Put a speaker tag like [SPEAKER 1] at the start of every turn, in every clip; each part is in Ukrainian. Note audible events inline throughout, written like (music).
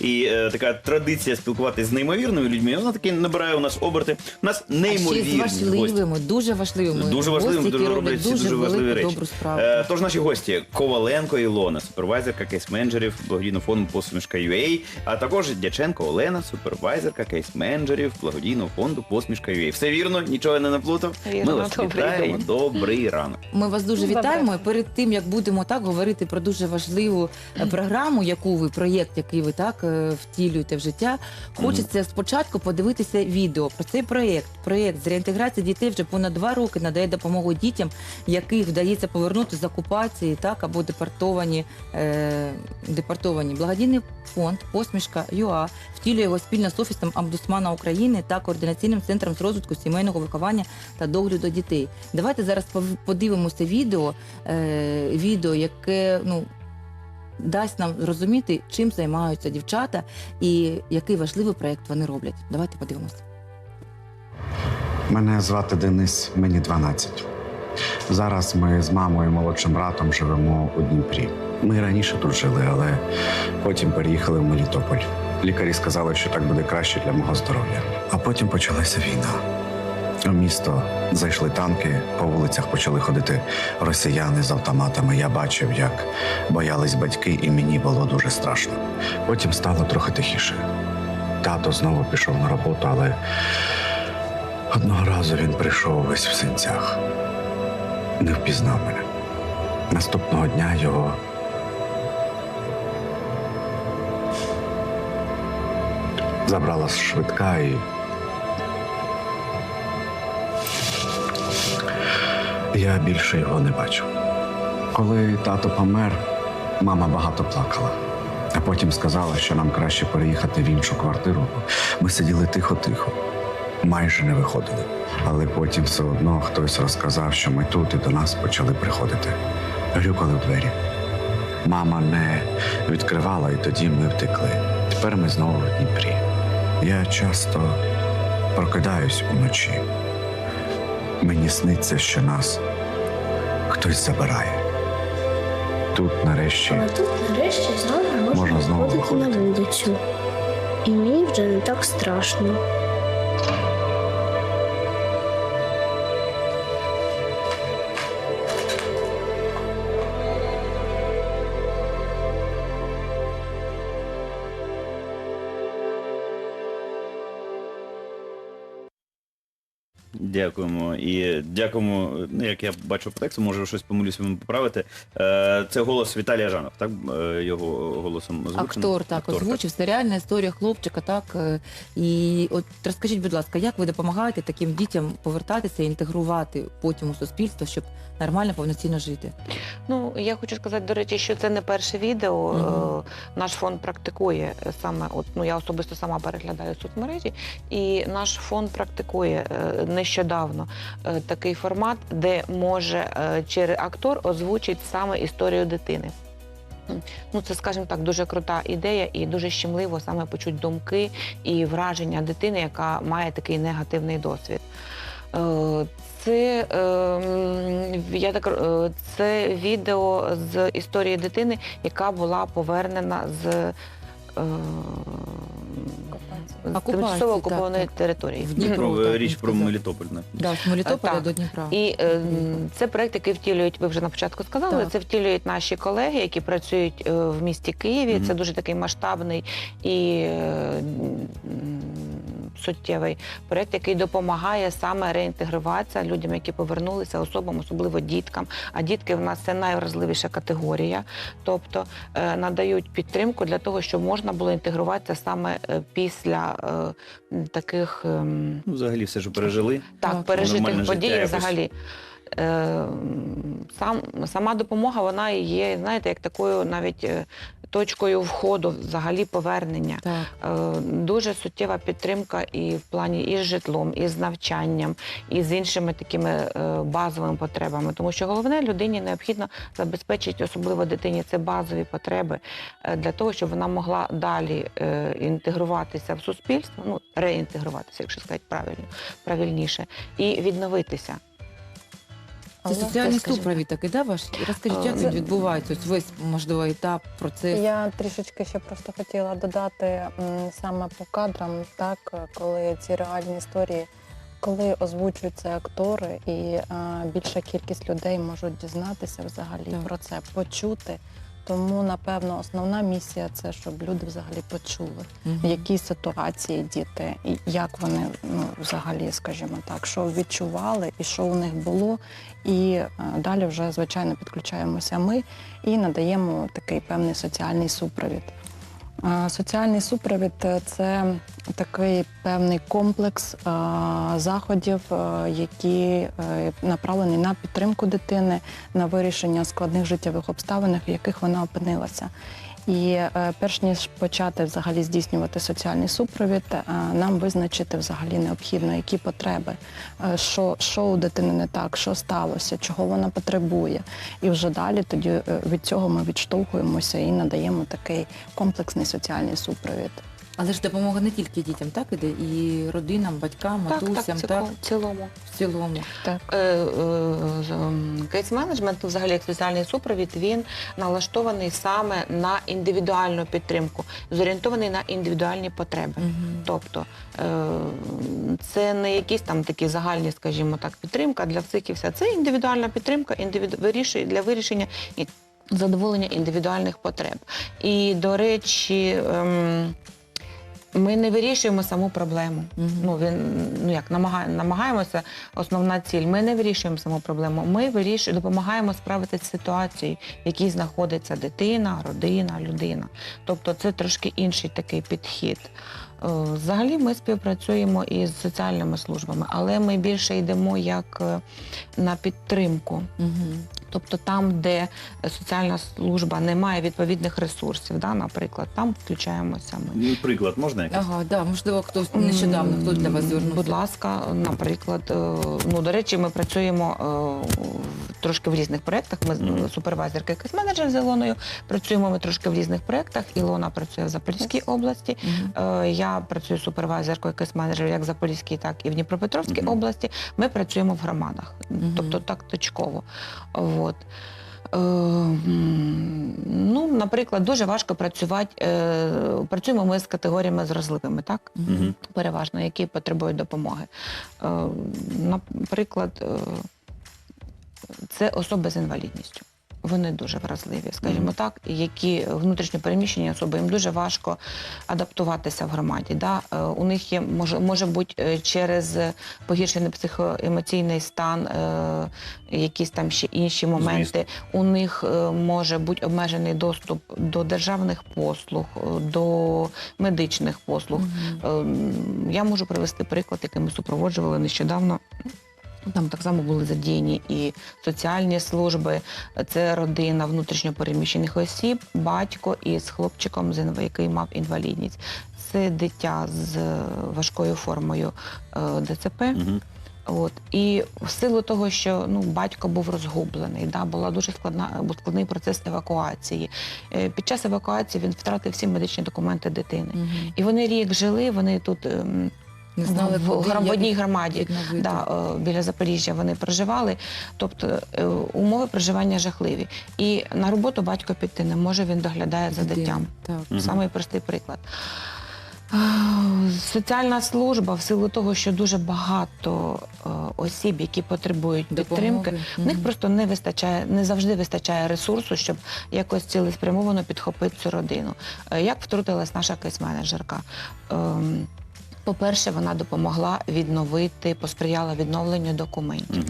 [SPEAKER 1] І е, така традиція спілкуватися з неймовірними людьми. Вона таки набирає у нас оберти. У нас
[SPEAKER 2] А ще
[SPEAKER 1] неймовірні
[SPEAKER 2] з
[SPEAKER 1] гості.
[SPEAKER 2] важливими, дуже важливими.
[SPEAKER 1] Дуже важливими,
[SPEAKER 2] гості,
[SPEAKER 1] дуже
[SPEAKER 2] які
[SPEAKER 1] роблять
[SPEAKER 2] дуже,
[SPEAKER 1] дуже важливі
[SPEAKER 2] велику,
[SPEAKER 1] речі.
[SPEAKER 2] добру справу.
[SPEAKER 1] Е, тож наші гості Коваленко Ілона, супервайзерка кейс-менеджерів благодійного фонду посмішка UA, а також Дяченко Олена, супервайзерка кейс-менеджерів благодійного фонду посмішка UA. Все вірно, нічого я не наплутав.
[SPEAKER 3] Вірно,
[SPEAKER 1] Ми вас
[SPEAKER 3] добрий
[SPEAKER 1] вітаємо.
[SPEAKER 3] день.
[SPEAKER 1] Добрий ранок.
[SPEAKER 2] Ми вас дуже
[SPEAKER 3] Ну,
[SPEAKER 2] вітаємо. І Перед тим як будемо так говорити про дуже важливу е, програму, яку ви проєкт, який ви так е, втілюєте в життя. Хочеться спочатку подивитися відео про цей проєкт. Проєкт з реінтеграції дітей вже понад два роки надає допомогу дітям, яких вдається повернути з окупації, так або депортовані. Е, депортовані. Благодійний фонд Посмішка ЮА втілює його спільно з офісом Омбудсмана України та координаційним центром з розвитку сімейного виховання та догляду дітей. Давайте зараз подивимося відео, е, відео, яке ну. Дасть нам зрозуміти, чим займаються дівчата і який важливий проєкт вони роблять. Давайте подивимося.
[SPEAKER 4] Мене звати Денис, мені 12. Зараз ми з мамою і молодшим братом живемо у Дніпрі. Ми раніше тут жили, але потім переїхали в Мелітополь. Лікарі сказали, що так буде краще для мого здоров'я. А потім почалася війна. У місто зайшли танки, по вулицях почали ходити росіяни з автоматами. Я бачив, як боялись батьки, і мені було дуже страшно. Потім стало трохи тихіше. Тато знову пішов на роботу, але Одного разу він прийшов весь в синцях. Не впізнав мене. Наступного дня його. Забрала швидка і. Я більше його не бачив. Коли тато помер, мама багато плакала, а потім сказала, що нам краще переїхати в іншу квартиру. Ми сиділи тихо-тихо майже не виходили. Але потім все одно хтось розказав, що ми тут і до нас почали приходити. Грюкали в двері. Мама не відкривала, і тоді ми втекли. Тепер ми знову в Дніпрі. Я часто прокидаюсь уночі. Мені сниться, що нас хтось забирає. Тут нарешті
[SPEAKER 5] А тут нарешті завтра можна,
[SPEAKER 4] Можна знову
[SPEAKER 5] виходити на вулицю. І мені вже не так страшно.
[SPEAKER 1] Дякуємо. І дякуємо. Ну, як я бачу по тексту, може щось помилюсь вам поправити. Е, Це голос Віталія Жанов, так? Е, Його голосом озвучено?
[SPEAKER 2] Актор так
[SPEAKER 1] Актор,
[SPEAKER 2] озвучив. Це реальна історія хлопчика. Так е, і от розкажіть, будь ласка, як ви допомагаєте таким дітям повертатися і інтегрувати потім у суспільство, щоб нормально повноцінно жити?
[SPEAKER 3] Ну я хочу сказати, до речі, що це не перше відео. Е, Наш фонд практикує саме. От ну я особисто сама переглядаю соцмережі, і наш фонд практикує е, нещодавно е, такий формат, де може е, через актор озвучить саме історію дитини. Ну, це, скажімо так, дуже крута ідея, і дуже щемливо саме почуть думки і враження дитини, яка має такий негативний досвід. Е, Це, е, я так, це відео з історії дитини, яка була повернена з
[SPEAKER 2] Окупації,
[SPEAKER 3] тимчасово
[SPEAKER 2] так,
[SPEAKER 3] окупованої
[SPEAKER 2] так.
[SPEAKER 3] території.
[SPEAKER 2] В Дніпро,
[SPEAKER 1] Про,
[SPEAKER 2] так,
[SPEAKER 1] річ
[SPEAKER 2] він
[SPEAKER 1] про. Мелітополь. не?
[SPEAKER 2] Да, з Мелітополя
[SPEAKER 3] Так.
[SPEAKER 2] до Дніпра.
[SPEAKER 3] І е, м, це проект, який втілюють, ви вже на початку сказали,
[SPEAKER 2] Так.
[SPEAKER 3] це втілюють наші колеги, які працюють е, в місті Києві.
[SPEAKER 1] Мгм.
[SPEAKER 3] Це дуже такий масштабний і е, м, суттєвий проект, який допомагає саме реінтегруватися людям, які повернулися, особам, особливо діткам. А дітки в нас це найвразливіша категорія, тобто е, надають підтримку для того, щоб можна було інтегруватися саме е, після е, таких. ем,
[SPEAKER 1] Ну, взагалі все, що пережили.
[SPEAKER 2] Так,
[SPEAKER 3] так, пережитих подій взагалі. Сам, сама допомога, вона і є, знаєте, як такою навіть точкою входу, взагалі повернення.
[SPEAKER 2] Так.
[SPEAKER 3] Е, Дуже суттєва підтримка і в плані і з житлом, і з навчанням, і з іншими такими е, базовими потребами. Тому що головне людині необхідно забезпечити, особливо дитині, це базові потреби е, для того, щоб вона могла далі інтегруватися в суспільство, ну реінтегруватися, якщо сказати правильно, правильніше, і відновитися.
[SPEAKER 2] Це соціальний супровід такий, да, ваш? Розкажіть, як він відбувається? Ось весь, можливо, етап, процес.
[SPEAKER 6] Я трішечки ще просто хотіла додати м, саме по кадрам, так коли ці реальні історії, коли озвучуються актори, і е, більша кількість людей можуть дізнатися взагалі
[SPEAKER 2] Так.
[SPEAKER 6] про це, почути. Тому, напевно, основна місія це щоб люди взагалі почули, в якій ситуації діти, і як вони ну, взагалі, скажімо так, що відчували і що у них було. І е, далі вже, звичайно, підключаємося ми і надаємо такий певний соціальний супровід. Соціальний супровід е, це такий певний комплекс е, заходів, е, які направлені на підтримку дитини, на вирішення складних життєвих обставин, в яких вона опинилася. І е, перш ніж почати взагалі здійснювати соціальний супровід, е, нам визначити взагалі необхідно, які потреби, е, що, що у дитини не так, що сталося, чого вона потребує. І вже далі тоді від цього ми відштовхуємося і надаємо такий комплексний соціальний супровід.
[SPEAKER 2] Але ж допомога не тільки дітям, так іде, і родинам, батькам,
[SPEAKER 3] Так,
[SPEAKER 2] матусям,
[SPEAKER 3] так,
[SPEAKER 2] так,
[SPEAKER 3] в цілому.
[SPEAKER 2] в цілому.
[SPEAKER 6] Так.
[SPEAKER 3] Е, е, Кейс-менеджмент, ну, взагалі як соціальний супровід, він налаштований саме на індивідуальну підтримку, зорієнтований на індивідуальні потреби.
[SPEAKER 2] Мгм.
[SPEAKER 3] Тобто е, це не якісь там такі загальні, скажімо так, підтримка для всіх і все. Це індивідуальна підтримка, індивіду... вирішує для вирішення і задоволення індивідуальних потреб. І, до речі, ем, ми не вирішуємо саму проблему.
[SPEAKER 2] Мгм.
[SPEAKER 3] Ну, він, ну як намагає, намагаємося, основна ціль. Ми не вирішуємо саму проблему. Ми вирішуємо, допомагаємо справитися з ситуацією, в якій знаходиться дитина, родина, людина. Тобто це трошки інший такий підхід. Е, Взагалі ми співпрацюємо із соціальними службами, але ми більше йдемо як е, на підтримку.
[SPEAKER 2] Мгм.
[SPEAKER 3] Тобто там, де соціальна служба не має відповідних ресурсів, да, наприклад, там включаємося ми.
[SPEAKER 1] Ну, Приклад можна якийсь?
[SPEAKER 2] Ага, да, можливо, хтось нещодавно, хто для вас звернувся.
[SPEAKER 3] Будь ласка, наприклад, е, ну до речі, ми працюємо е, трошки в різних проєктах. Ми
[SPEAKER 1] Мгм.
[SPEAKER 3] з супервайзерка якийсь менеджер з Ілоною. Працюємо ми трошки в різних проєктах. Ілона працює в Запорізькій області. Е, Я працюю супервайзеркою якийсь менеджер як в Запорізькій, так і в Дніпропетровській
[SPEAKER 1] Мгм.
[SPEAKER 3] області. Ми працюємо в громадах,
[SPEAKER 2] Мгм.
[SPEAKER 3] тобто так точково. От. Е, Ну, наприклад, дуже важко працювати. е, Працюємо ми з категоріями зразливими, так?
[SPEAKER 1] Угу.
[SPEAKER 3] переважно, які потребують допомоги. Е, Наприклад, е, це особи з інвалідністю. Вони дуже вразливі, скажімо так, які внутрішньо переміщені особи, їм дуже важко адаптуватися в громаді. Да? Е, У них є може, може бути е, через погіршений психоемоційний стан, е, якісь там ще інші моменти. У них може бути обмежений доступ до державних послуг, до медичних послуг.
[SPEAKER 2] Мгм.
[SPEAKER 3] Ем, Я можу привести приклад, який ми супроводжували нещодавно. Там так само були задіяні і соціальні служби, це родина внутрішньопереміщених осіб, батько із хлопчиком, який мав інвалідність. Це дитя з важкою формою е, ДЦП. От і в силу того, що ну батько був розгублений, да була дуже складна був складний процес евакуації. Е, Під час евакуації він втратив всі медичні документи дитини.
[SPEAKER 2] Мгм.
[SPEAKER 3] І вони рік жили, вони тут ем,
[SPEAKER 2] Не знали,
[SPEAKER 3] в,
[SPEAKER 2] куди,
[SPEAKER 3] в одній громаді. Да, е, біля Запоріжжя вони проживали. Тобто е, умови проживання жахливі. І на роботу батько піти не може, він доглядає за
[SPEAKER 2] Дитина.
[SPEAKER 3] дитям.
[SPEAKER 2] Так.
[SPEAKER 3] Самий простий приклад. Е, Соціальна служба, в силу того, що дуже багато е, осіб, які потребують підтримки,
[SPEAKER 2] Допомоги.
[SPEAKER 3] в них просто не вистачає, не завжди вистачає ресурсу, щоб якось цілеспрямовано підхопити цю родину. Е, Як втрутилась наша кейс-менеджерка? Ем, По-перше, вона допомогла відновити, посприяла відновленню документів.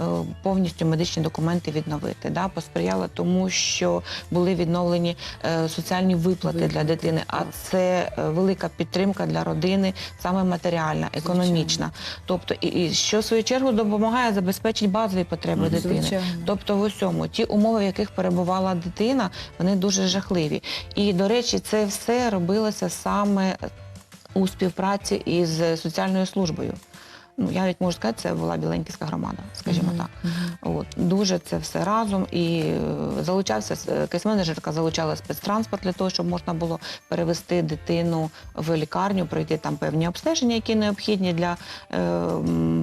[SPEAKER 3] Е, повністю медичні документи відновити. Да? Посприяла тому, що були відновлені е, соціальні виплати для дитини, а це е, велика підтримка для родини, саме матеріальна, економічна. Тобто, і, і що в свою чергу допомагає забезпечити базові потреби
[SPEAKER 1] Мгм.
[SPEAKER 3] дитини.
[SPEAKER 2] Звичайно.
[SPEAKER 3] Тобто в усьому ті умови, в яких перебувала дитина, вони дуже жахливі. І до речі, це все робилося саме у співпраці із соціальною службою. Ну я навіть можу сказати, це була Біленьківська громада, скажімо так. От дуже це все разом і е, залучався е, кейс-менеджерка залучала спецтранспорт для того, щоб можна було перевести дитину в лікарню, пройти там певні обстеження, які необхідні для е,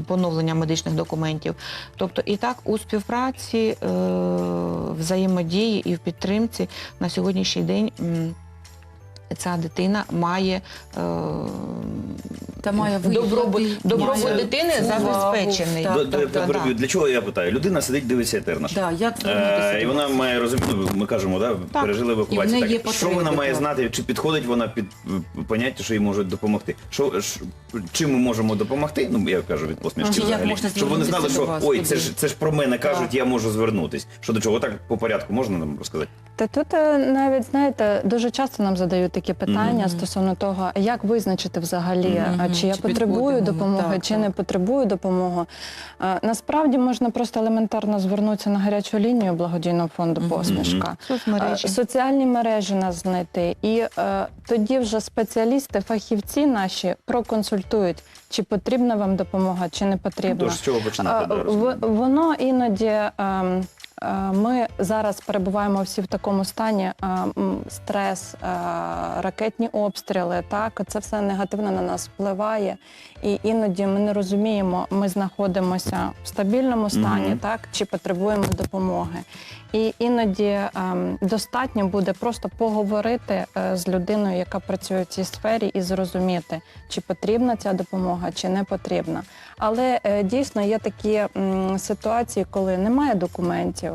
[SPEAKER 3] поновлення медичних документів. Тобто, і так у співпраці, е, взаємодії і в підтримці на сьогоднішній день. Ця дитина має е,
[SPEAKER 2] Та має
[SPEAKER 3] добробут, добробут
[SPEAKER 1] має
[SPEAKER 3] дитини забезпечений.
[SPEAKER 2] Так, так,
[SPEAKER 1] до- я
[SPEAKER 2] так.
[SPEAKER 1] Для чого я питаю? Людина сидить, дивиться етерна.
[SPEAKER 2] Да, як
[SPEAKER 1] Е, і вона має розуміти, ну, ми кажемо, да, пережили евакуацію. Так,
[SPEAKER 2] є
[SPEAKER 1] що вона має знати, чи підходить вона під е, поняття, що їй можуть допомогти? Що, ш- чим ми можемо допомогти? Ну, я кажу від посмішки взагалі. Щоб вони знали, що
[SPEAKER 2] вас,
[SPEAKER 1] ой, це ж це ж про мене кажуть, я можу звернутись. Що до чого? Так по порядку можна нам розказати?
[SPEAKER 6] Та тут е, навіть знаєте, дуже часто нам задають такі питання стосовно того, як визначити взагалі, а чи я
[SPEAKER 2] Чи
[SPEAKER 6] потребую допомоги,
[SPEAKER 2] Так,
[SPEAKER 6] чи
[SPEAKER 2] так.
[SPEAKER 6] не потребую допомоги. Е, Насправді можна просто елементарно звернутися на гарячу лінію благодійного фонду Посмішка.
[SPEAKER 3] Соцмережі.
[SPEAKER 6] Е, Соціальні мережі нас знайти, і е, тоді вже спеціалісти, фахівці наші проконсультують, чи потрібна вам допомога, чи не потрібна.
[SPEAKER 1] Тож з чого починати?
[SPEAKER 6] А,
[SPEAKER 1] да,
[SPEAKER 6] в- Воно іноді. ем, е, Ми зараз перебуваємо всі в такому стані е, стрес, е, ракетні обстріли. Так, це все негативно на нас впливає, і іноді ми не розуміємо, ми знаходимося в стабільному стані,
[SPEAKER 1] Мгм.
[SPEAKER 6] так чи потребуємо допомоги. І іноді ем, достатньо буде просто поговорити е, з людиною, яка працює в цій сфері, і зрозуміти, чи потрібна ця допомога, чи не потрібна. Але е, дійсно є такі ситуації, коли немає документів,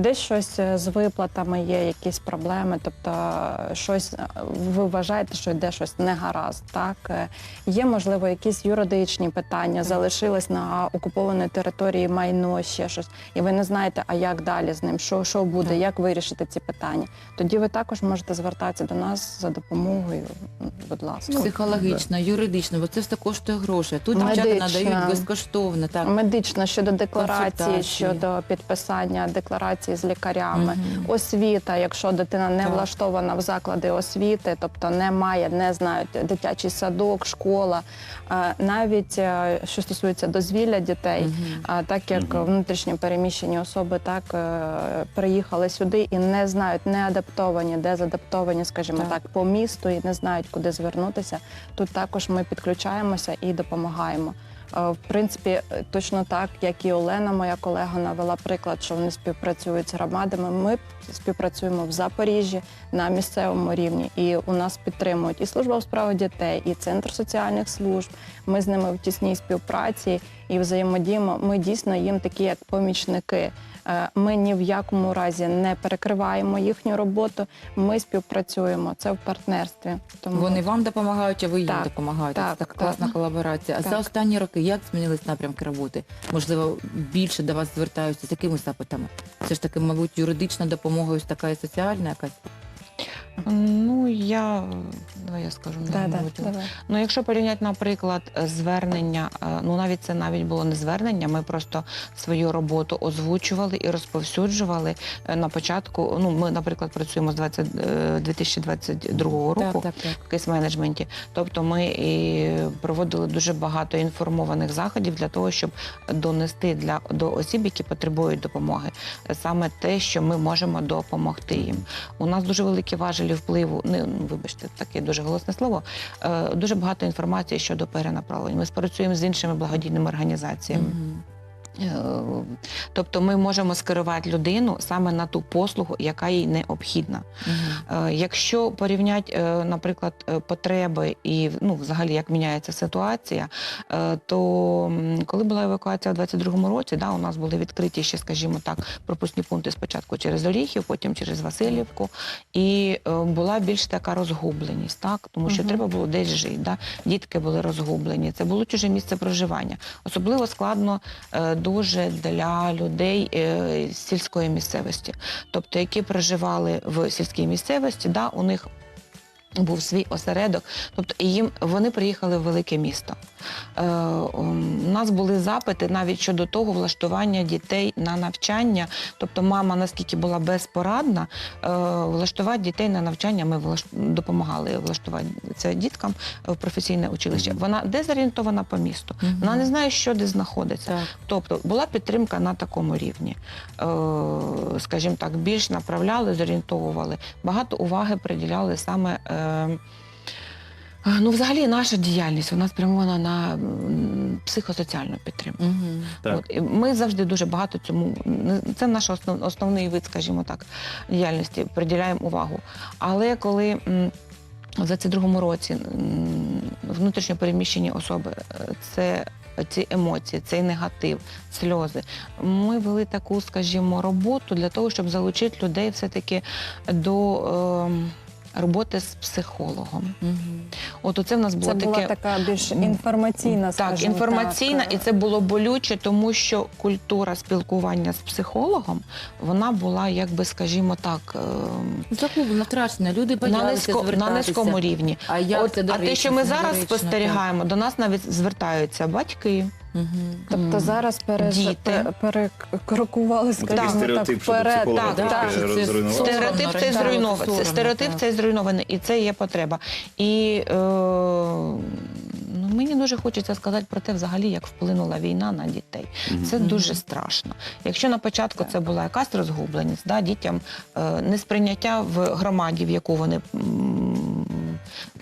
[SPEAKER 6] десь щось е, з виплатами є, якісь проблеми, тобто е, щось е, ви вважаєте, що йде щось не гаразд. Так є можливо якісь юридичні питання, залишилось на окупованій території майно, ще щось, і ви не знаєте, а як далі з ним, що, що буде,
[SPEAKER 2] Так.
[SPEAKER 6] як вирішити ці питання. Тоді ви також можете звертатися до нас за допомогою. Будь ласка.
[SPEAKER 2] Психологічно, юридично, бо це все коштує грошей. Тут дівчата надають безкоштовно. Так.
[SPEAKER 6] Медично щодо декларації, щодо підписання декларації з лікарями,
[SPEAKER 2] Мгм.
[SPEAKER 6] освіта, якщо дитина не
[SPEAKER 2] Так.
[SPEAKER 6] влаштована в заклади освіти, тобто не має, не знають дитячий садок, школа, навіть е, що стосується дозвілля дітей. А так як
[SPEAKER 1] Мгм.
[SPEAKER 6] внутрішньо переміщені особи так е, приїхали сюди і не знають, не адаптовані, дезадаптовані, скажімо
[SPEAKER 2] Так.
[SPEAKER 6] так. по місту і не знають, куди звернутися. Тут також ми підключаємося і допомагаємо. Е, В принципі, точно так, як і Олена, моя колега, навела приклад, що вони співпрацюють з громадами. Ми співпрацюємо в Запоріжжі на місцевому рівні, і у нас підтримують і служба у справах дітей, і центр соціальних служб. Ми з ними в тісній співпраці і взаємодіємо. Ми дійсно їм такі як помічники. Е, Ми ні в якому разі не перекриваємо їхню роботу. Ми співпрацюємо це в партнерстві. Тому
[SPEAKER 2] Вони вам допомагають, а ви їм
[SPEAKER 6] Так,
[SPEAKER 2] допомагаєте.
[SPEAKER 6] так,
[SPEAKER 2] це така
[SPEAKER 6] так.
[SPEAKER 2] класна колаборація. А
[SPEAKER 6] Так.
[SPEAKER 2] за останні роки як змінились напрямки роботи? Можливо, більше до вас звертаються з якими запитами? Це ж таки, мабуть, юридична допомога, ось така і соціальна якась.
[SPEAKER 3] Ну, я, давай я скажу,
[SPEAKER 6] да, да,
[SPEAKER 3] мабуть.
[SPEAKER 6] давай.
[SPEAKER 3] Ну, якщо порівняти, наприклад, звернення, е, ну навіть це навіть було не звернення, ми просто свою роботу озвучували і розповсюджували е, на початку. Ну, ми, наприклад, працюємо з 20, е, 2022 року
[SPEAKER 2] Так, так,
[SPEAKER 3] в кейс-менеджменті. Тобто ми і проводили дуже багато інформованих заходів для того, щоб донести для до осіб, які потребують допомоги, е, саме те, що ми можемо допомогти їм. У нас дуже великі важелі впливу. Не ну, вибачте, таке дуже голосне слово. Е, дуже багато інформації щодо перенаправлень. Ми спрацюємо з іншими благодійними організаціями.
[SPEAKER 2] Мгм.
[SPEAKER 3] Е, Тобто ми можемо скерувати людину саме на ту послугу, яка їй необхідна. Е, Якщо порівняти, е, наприклад, потреби і ну, взагалі як міняється ситуація, то коли була евакуація у 22-му році, да, у нас були відкриті ще, скажімо так, пропускні пункти спочатку через Оріхів, потім через Васильівку, і була більш така розгубленість, так тому що
[SPEAKER 6] Мгм.
[SPEAKER 3] треба було десь жити. Да? Дітки були розгублені, це було чуже місце проживання. Особливо складно е, дуже для людей е, сільської місцевості. Тобто які проживали в сільській місцевості, да, у них Був свій осередок, тобто їм вони приїхали в велике місто. Е, у нас були запити навіть щодо того влаштування дітей на навчання. Тобто, мама наскільки була безпорадна, е, влаштувати дітей на навчання. Ми влаш... допомагали влаштувати це діткам в професійне училище. Вона дезорієнтована по місту. Вона не знає, що де знаходиться.
[SPEAKER 2] Так.
[SPEAKER 3] Тобто була підтримка на такому рівні. Е, скажімо так, більш направляли, зорієнтовували. Багато уваги приділяли саме. Е, Ну, взагалі, наша діяльність вона спрямована на психосоціальну підтримку.
[SPEAKER 2] Мгм.
[SPEAKER 1] Так.
[SPEAKER 3] От, ми завжди дуже багато цьому. Це наш основ, основний вид, скажімо так, діяльності, приділяємо увагу. Але коли в 22-му році внутрішньо переміщені особи, е, це ці емоції, цей негатив, сльози. Ми вели таку, скажімо, роботу для того, щоб залучити людей все-таки до ем, роботи з психологом.
[SPEAKER 2] Мгм.
[SPEAKER 3] От оце в нас було
[SPEAKER 6] Це була
[SPEAKER 3] таке.
[SPEAKER 6] така більш інформаційна,
[SPEAKER 3] Так, інформаційна,
[SPEAKER 6] так.
[SPEAKER 3] і це було болюче, тому що культура спілкування з психологом вона була, якби скажімо так, ем,
[SPEAKER 2] Загублена, втрачена. Люди
[SPEAKER 3] на,
[SPEAKER 2] боялися
[SPEAKER 3] низько, на низькому рівні.
[SPEAKER 2] А як
[SPEAKER 3] От,
[SPEAKER 2] це
[SPEAKER 3] а те, що ми зараз спостерігаємо, до нас навіть звертаються батьки.
[SPEAKER 6] Тобто зараз.
[SPEAKER 3] Діти.
[SPEAKER 6] перекрокували, скажімо так,
[SPEAKER 1] стереотип
[SPEAKER 6] вперед.
[SPEAKER 1] психолога
[SPEAKER 2] так,
[SPEAKER 1] трошки
[SPEAKER 2] так,
[SPEAKER 1] роз-
[SPEAKER 2] це
[SPEAKER 1] зруйнував.
[SPEAKER 3] Стереотип це зруйнований.
[SPEAKER 2] соромно,
[SPEAKER 3] Стереотип
[SPEAKER 2] так.
[SPEAKER 3] це зруйнований, і це є потреба. І е, ну, мені дуже хочеться сказати про те, взагалі, як вплинула війна на дітей. Це дуже страшно. Якщо на початку це була якась розгубленість, да, дітям е, несприйняття в громаді, в яку вони м,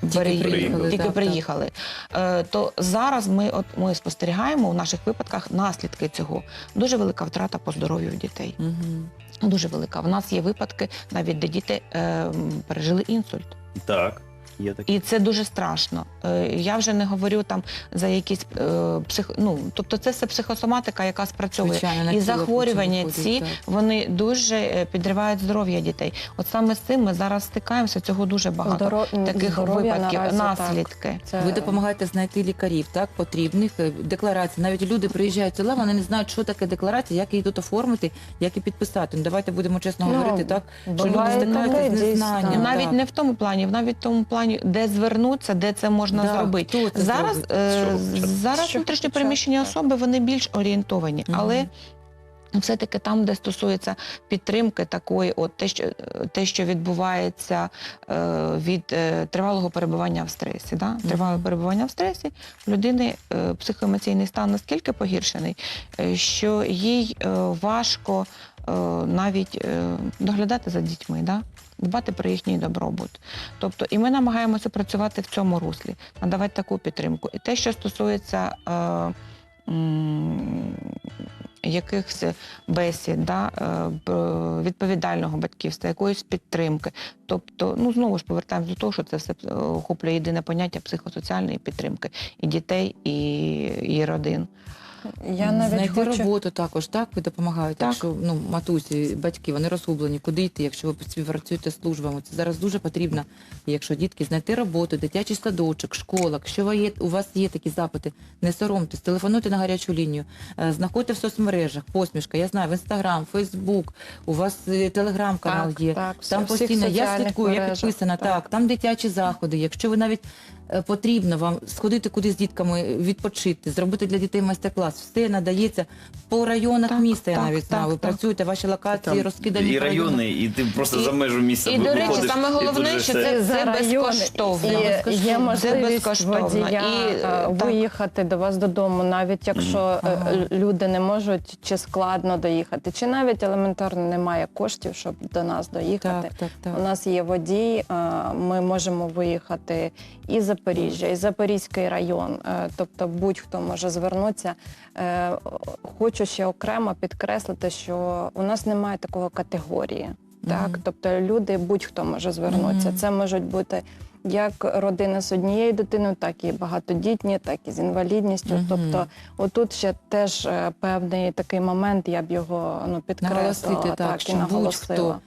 [SPEAKER 2] Тільки приїхали,
[SPEAKER 3] тільки
[SPEAKER 2] так,
[SPEAKER 3] приїхали, е, то зараз ми, от, ми спостерігаємо у наших випадках наслідки цього. Дуже велика втрата по здоров'ю дітей.
[SPEAKER 2] Мгм.
[SPEAKER 3] Дуже велика. В нас є випадки, навіть де діти е, пережили інсульт.
[SPEAKER 1] Так, є таке.
[SPEAKER 3] І це дуже страшно. Е, Я вже не говорю там за якісь е, псих... ну, тобто це все психосоматика, яка спрацьовує.
[SPEAKER 2] Звичайно,
[SPEAKER 3] І захворювання ці
[SPEAKER 2] виходить,
[SPEAKER 3] вони дуже е, підривають здоров'я дітей. От саме з цим ми зараз стикаємося. Цього дуже багато
[SPEAKER 6] Здоро-
[SPEAKER 3] таких
[SPEAKER 6] здоров'я
[SPEAKER 3] випадків,
[SPEAKER 6] наразі,
[SPEAKER 3] наслідки.
[SPEAKER 6] Це...
[SPEAKER 2] Ви допомагаєте знайти лікарів, так, потрібних, декларації. Навіть люди приїжджають села, вони не знають, що таке декларація, як її тут оформити, як її підписати. Ну, давайте будемо чесно
[SPEAKER 6] Ну,
[SPEAKER 2] говорити, так, що люди стикаються з незнанням.
[SPEAKER 3] навіть
[SPEAKER 2] так.
[SPEAKER 3] не в тому плані, навіть в тому плані, де звернутися, де це можна
[SPEAKER 2] Да,
[SPEAKER 3] зробити.
[SPEAKER 2] це
[SPEAKER 3] Зараз,
[SPEAKER 2] зробить?
[SPEAKER 3] е, зараз
[SPEAKER 6] почати,
[SPEAKER 3] переміщені особи вони більш орієнтовані,
[SPEAKER 2] Мгм.
[SPEAKER 3] але все-таки там, де стосується підтримки такої, от те, що те, що відбувається е, від е, тривалого перебування в стресі. Да? Тривале перебування в стресі людини е, психоемоційний стан настільки погіршений, е, що їй е, важко навіть е, доглядати за дітьми. Да? Дбати про їхній добробут. Тобто, і ми намагаємося працювати в цьому руслі, надавати таку підтримку. І те, що стосується е, якихось бесід, да, е, відповідального батьківства, якоїсь підтримки. Тобто, ну знову ж повертаємось до того, що це все е, охоплює єдине поняття психосоціальної підтримки і дітей, і, і родин.
[SPEAKER 6] Я навіть
[SPEAKER 2] Знайти
[SPEAKER 6] хочу...
[SPEAKER 2] роботу також, так? Ви допомагаєте,
[SPEAKER 3] Так.
[SPEAKER 2] якщо ну, матусі, батьки, вони розгублені, куди йти, якщо ви співпрацюєте з службами. Це зараз дуже потрібно. Якщо дітки, знайти роботу, дитячий садочок, школа, якщо ви є, у вас є такі запити, не соромтесь, телефонуйте на гарячу лінію, е, знаходьте в соцмережах, посмішка, я знаю, в Інстаграм, Фейсбук, у вас е, телеграм-канал є.
[SPEAKER 6] так,
[SPEAKER 2] Там постійно я слідкую, я підписана,
[SPEAKER 6] так.
[SPEAKER 2] так. там дитячі заходи. Якщо ви навіть потрібно вам сходити кудись з дітками, відпочити, зробити для дітей майстер-клас, все надається по районах
[SPEAKER 3] Так,
[SPEAKER 2] міста. Я
[SPEAKER 3] так,
[SPEAKER 2] навіть
[SPEAKER 3] так,
[SPEAKER 2] знаю. Ви
[SPEAKER 3] так.
[SPEAKER 2] працюєте, ваші локації
[SPEAKER 1] Там
[SPEAKER 2] розкидані
[SPEAKER 1] і
[SPEAKER 2] по районах.
[SPEAKER 1] райони, і ти просто
[SPEAKER 3] І-
[SPEAKER 1] за межу місця
[SPEAKER 3] і, до речі, саме
[SPEAKER 1] і тут
[SPEAKER 3] головне,
[SPEAKER 1] же
[SPEAKER 3] що
[SPEAKER 1] все.
[SPEAKER 3] це-
[SPEAKER 6] за райони,
[SPEAKER 3] безкоштовно.
[SPEAKER 6] І
[SPEAKER 2] Безкоштовно.
[SPEAKER 6] є
[SPEAKER 2] Це
[SPEAKER 6] можливість
[SPEAKER 3] безкоштовно.
[SPEAKER 6] водія
[SPEAKER 3] І,
[SPEAKER 6] е,
[SPEAKER 3] так.
[SPEAKER 6] виїхати до вас додому, навіть якщо е,
[SPEAKER 2] Ага.
[SPEAKER 6] люди не можуть чи складно доїхати, чи навіть елементарно немає коштів, щоб до нас доїхати.
[SPEAKER 2] Так, так, так.
[SPEAKER 6] У нас є водій, е, ми можемо виїхати і Запоріжжя, і Запорізький район. Е, Тобто будь-хто може звернутися. Е, Хочу ще окремо підкреслити, що у нас немає такого категорії. Так,
[SPEAKER 2] Мгм.
[SPEAKER 6] тобто люди будь-хто може звернутися.
[SPEAKER 2] Мгм.
[SPEAKER 6] Це можуть бути як родини з однією дитиною, так і багатодітні, так і з інвалідністю.
[SPEAKER 2] Мгм.
[SPEAKER 6] Тобто, отут ще теж е, певний такий момент, я б його ну підкреслила
[SPEAKER 2] Наголосити, так,
[SPEAKER 6] так, і наголосила.
[SPEAKER 2] будь-хто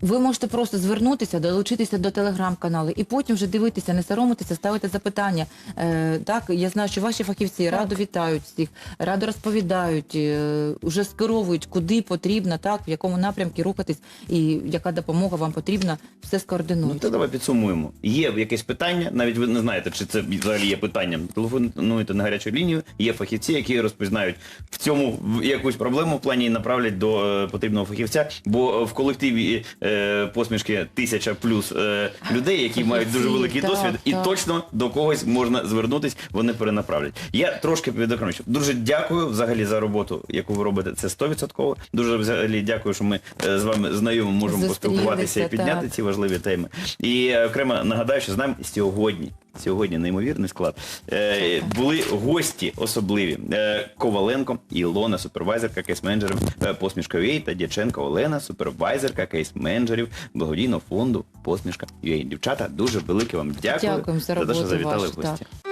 [SPEAKER 2] Ви можете просто звернутися, долучитися до телеграм-каналу і потім вже дивитися, не соромитися, ставити запитання. Е, так, я знаю, що ваші фахівці радо вітають всіх, радо розповідають, е, вже скеровують, куди потрібно, так, в якому напрямку рухатись і яка допомога вам потрібна, все скоординують.
[SPEAKER 1] Ну, то давай підсумуємо. Є якесь питання, навіть ви не знаєте, чи це взагалі є питанням. Телефонуйте на гарячу лінію. Є фахівці, які розпізнають в цьому якусь проблему в плані і направлять до е, потрібного фахівця. Бо в колективі е, посмішки тисяча плюс е, людей, які мають дуже великий (laughs)
[SPEAKER 2] так,
[SPEAKER 1] досвід, і
[SPEAKER 2] так.
[SPEAKER 1] точно до когось можна звернутись, вони перенаправлять. Я трошки відокремлюся. Дуже дякую взагалі за роботу, яку ви робите. Це 100%. Дуже взагалі дякую, що ми е, з вами знайомі можемо
[SPEAKER 2] Зустрілися,
[SPEAKER 1] поспілкуватися і підняти
[SPEAKER 2] так.
[SPEAKER 1] ці важливі теми. І е, окремо нагадаю, що з нами сьогодні. Сьогодні неймовірний склад. Е, були гості особливі. Е, Коваленко Ілона, супервайзерка кейс-менеджерів е, посмішка UA та Дяченко Олена, супервайзерка кейс-менеджерів благодійного фонду Посмішка UA. Дівчата, дуже велике вам дякую
[SPEAKER 2] Дякуємо за
[SPEAKER 1] те, що
[SPEAKER 2] роботу
[SPEAKER 1] завітали
[SPEAKER 2] вашу,
[SPEAKER 1] в гості.
[SPEAKER 2] так.